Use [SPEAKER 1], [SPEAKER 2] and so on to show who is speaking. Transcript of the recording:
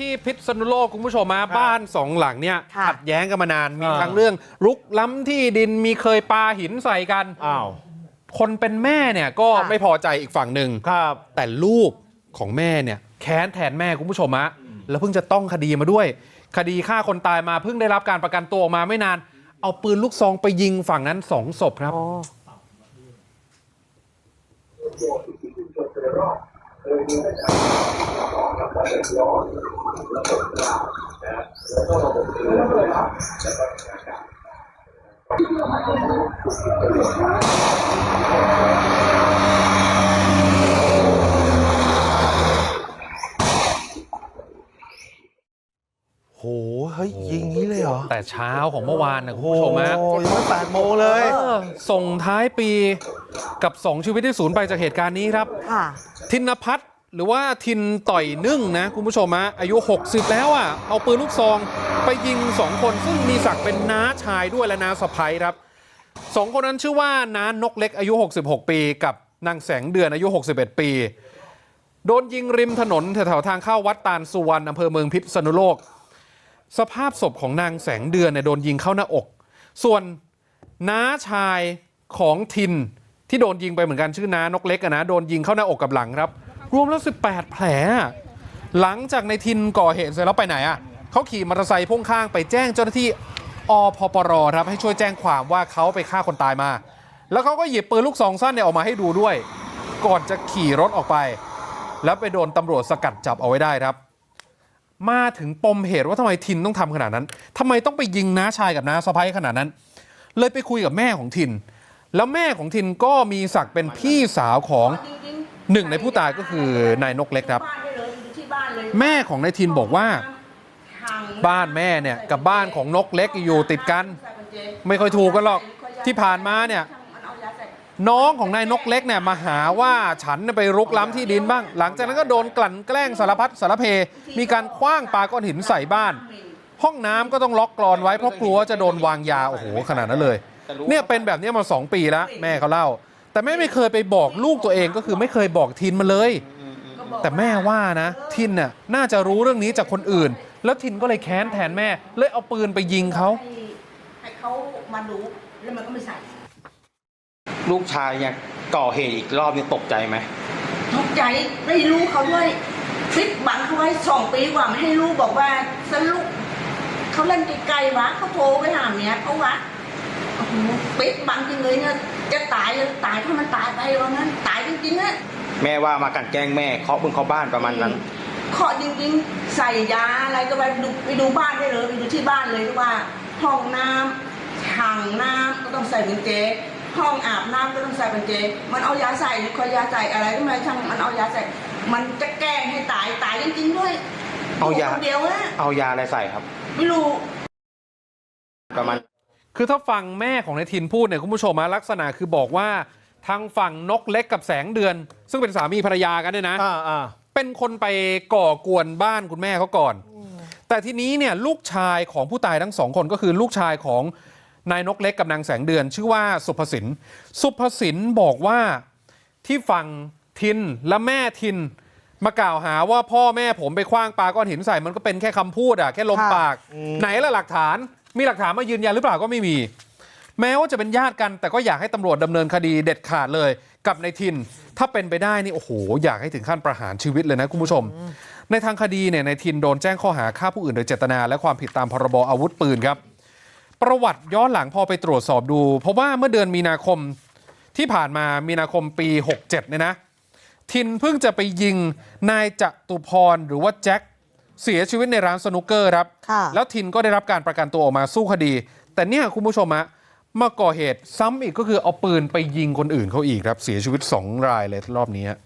[SPEAKER 1] ที่พิษณุโลกคุณผู้ชมมาบ้านสองหลังเนี่ย
[SPEAKER 2] ค่ะ
[SPEAKER 1] ขัดแย้งกันมานานมี
[SPEAKER 3] อ่า
[SPEAKER 1] ทั้งเรื่องรุกล้ำที่ดินมีเคยปาหินใส่กัน
[SPEAKER 3] อ้าว
[SPEAKER 1] คนเป็นแม่เนี่ยก็
[SPEAKER 2] ค่ะ
[SPEAKER 1] ไม่พอใจอีกฝั่งหนึ่ง
[SPEAKER 3] ครับ
[SPEAKER 1] แต่ลูกของแม่เนี่ยแค้นแทนแม่คุณผู้ชมฮะแล้วเพิ่งจะต้องคดีมาด้วย คดีฆ่าคนตายมาเพิ่งได้รับการประกันตัวออกมาไม่นาน เอาปืนลูกซองไปยิงฝั่งนั้นสองศพครับ
[SPEAKER 2] โอ้
[SPEAKER 3] โหเฮ้ยยิงงี้เลยเหรอ
[SPEAKER 1] แต่เช้าของเมื่อวานนะคุณ
[SPEAKER 3] โอ้
[SPEAKER 1] ผู้ชมฮะ
[SPEAKER 3] ยังไม่แปดโมงเลย
[SPEAKER 1] เออส่งท้ายปีกับสองชีวิตที่สูญไปจากเหตุการณ์นี้ครับ
[SPEAKER 2] ค่ะ
[SPEAKER 1] ทินพัฒน์ หรือว่าทินต่อยนึ่งนะคุณผู้ชมฮะอายุ 60 แล้วอะเอาปืนลูกซองไปยิงสองคนซึ่งมีศักดิ์เป็นน้าชายด้วยและน้าสะพ้ยครับสองคนนั้นชื่อว่าน้านกเล็กอายุ 66 ปี กับนางแสงเดือนอายุ 61 ปี โดนยิงริมถนนแถวๆทางเข้าวัดตาลสุวรรณอำเภอเมืองพิษณุโลก สภาพศพของนางแสงเดือนเนี่ยโดนยิงเข้าหน้าอก ส่วนน้าชายของทินที่โดนยิงไปเหมือนกันชื่อน้านกเล็กอะนะโดนยิงเข้าหน้าอกกับหลังครับ รวมแล้ว 18 แผล หลังจากในทินก่อเหตุเสร็จแล้วไปไหนอะเขาขี่มอเตอร์ไซค์พ่วงข้างไปแจ้งเจ้าหน้าที่อพปรครับให้ช่วยแจ้งความว่าเขาไปฆ่าคนตายมา แล้วเขาก็หยิบปืนลูกซองสั้นเนี่ยออกมาให้ดูด้วย ก่อนจะขี่รถออกไป แล้วไปโดนตำรวจสกัดจับเอาไว้ได้ครับ มาถึงปมเหตุว่าทำไมทินต้องทำขนาดนั้นทำไมต้องไปยิงน้าชายกับน้าสะพ้ยขนาดนั้น เลยไปคุยกับแม่ของทิน แล้วแม่ของทินก็มีศักดิ์เป็นพี่สาวของ หนึ่งในผู้ตายก็คือนายนกเล็กครับ แม่ของนายทินบอกว่า บ้านแม่เนี่ยกับบ้านของนกเล็กอยู่ติดกัน ไม่ค่อยถูกกันหรอกที่ผ่านมาเนี่ย
[SPEAKER 4] น้อ
[SPEAKER 1] งของนายนกเล็กเนี่ยมาหาว่าฉันไปรุกล้ำที่ดินบ้าง หลังจากนั้นก็โดนกลั่นแกล้งสารพัดสารเพ มีการคว้างปาก้อนหินใส่บ้าน ห้องน้ำก็ต้องล็อกกรอนไว้เพราะกลัวจะโดนวางยา โอ้โหขนาดนั้นเลย เนี่ยเป็นแบบนี้มาสองปีแล้ว แม่เขาเล่า แต่แม่ไม่เคยไปบอกลูกตัวเองก็คือไม่เคยบอกทินมาเลย
[SPEAKER 4] ก็บอก
[SPEAKER 1] แต่แม่ว่านะ ทินน่ะน่าจะรู้เรื่องนี้จากคนอื่น แล้วทินก็เลยแค้นแทนแม่ เลยเอาปืนไปยิงเขา
[SPEAKER 4] ให้ให้เขามาดูแล้วมันก็ไม่ใส่
[SPEAKER 5] ลูกชายเนี่ยก่อเหตุอีกรอบนี่ตกใจไหม
[SPEAKER 4] ตกใจได้รู้เขาด้วยฟิกบังเขาไว้สองปีกว่าไม่ให้รู้บอกว่าสรุปเขาเล่นไกลๆวะเขาโทรไปหาเมียเขาวะโอ้โหปิดบังจริงเลยเนี่ย จะตายจะตายถ้ามันตายไปว่างั้น ตายจริงๆอะ
[SPEAKER 5] แม่ว่ามากลันแกล้งแม่เคาะบนเขาบ้านประมาณนั้น
[SPEAKER 4] เคาะจริงๆ ใส่ยาอะไรก็ไปดูไปดูบ้านได้เลยไปดูที่บ้านเลยว่า ห้องน้ำถังน้ำก็ต้องใส่กุญแจห้องอาบน้ำก็ต้องใส่กุญแจมันเอายาใส่คอยยาใส่อะไรก็ไม่ช่างมันเอายาใส่ มันจะแกล้งให้ตายตายจริงๆด้วย
[SPEAKER 5] เอายา
[SPEAKER 4] คนเดียวอะ
[SPEAKER 5] เอายาอะไรใส่ครับ
[SPEAKER 4] ไม่รู้
[SPEAKER 5] ประมาณ
[SPEAKER 1] คือถ้าฟังแม่ของนายทินพูดเนี่ยคุณผู้ชมอะลักษณะคือบอกว่าทางฝั่งนกเล็กกับแสงเดือน ซึ่งเป็นสามีภรรยากันเนี่ยนะ
[SPEAKER 3] อ่าอ่า
[SPEAKER 1] เป็นคนไปก่อกวนบ้านคุณแม่เขาก่อน แต่ทีนี้เนี่ยลูกชายของผู้ตายทั้งสองคนก็คือลูกชายของนายนกเล็กกับนางแสงเดือน ชื่อว่าสุภสินสุภสินบอกว่าที่ฝั่งทินและแม่ทินมากล่าวหาว่าพ่อแม่ผมไปคว้างปาก้อนหินใส่มันก็เป็นแค่คำพูดอะแค่ลม
[SPEAKER 2] ค่ะ
[SPEAKER 1] ปาก ไหนล่ะหลักฐาน มีหลักฐานมายืนยันหรือเปล่าก็ไม่มี แม้ว่าจะเป็นญาติกัน แต่ก็อยากให้ตำรวจดำเนินคดีเด็ดขาดเลย กับในทิน ถ้าเป็นไปได้นี่โอ้โหอยากให้ถึงขั้นประหารชีวิตเลยนะคุณผู้ชม ในทางคดีเนี่ยในทินโดนแจ้งข้อหาฆ่าผู้อื่นโดยเจตนา และความผิดตามพรบอาวุธปืนครับ ประวัติย้อนหลังพอไปตรวจสอบดู เพราะว่าเมื่อเดือนมีนาคมที่ผ่านมามีนาคมปี 67เนี่ยนะ ทินเพิ่งจะไปยิงนายจตุพรหรือว่าแจ็ค เสียชีวิตในร้านสนุกเกอร์ครับ
[SPEAKER 2] ค่ะ
[SPEAKER 1] แล้วทินก็ได้รับการประกันตัวออกมาสู้คดี แต่เนี่ยคุณผู้ชมฮะมาก่อเหตุซ้ำอีกก็คือเอาปืนไปยิงคนอื่นเขาอีกครับ เสียชีวิต2รายเลยรอบนี้ฮะ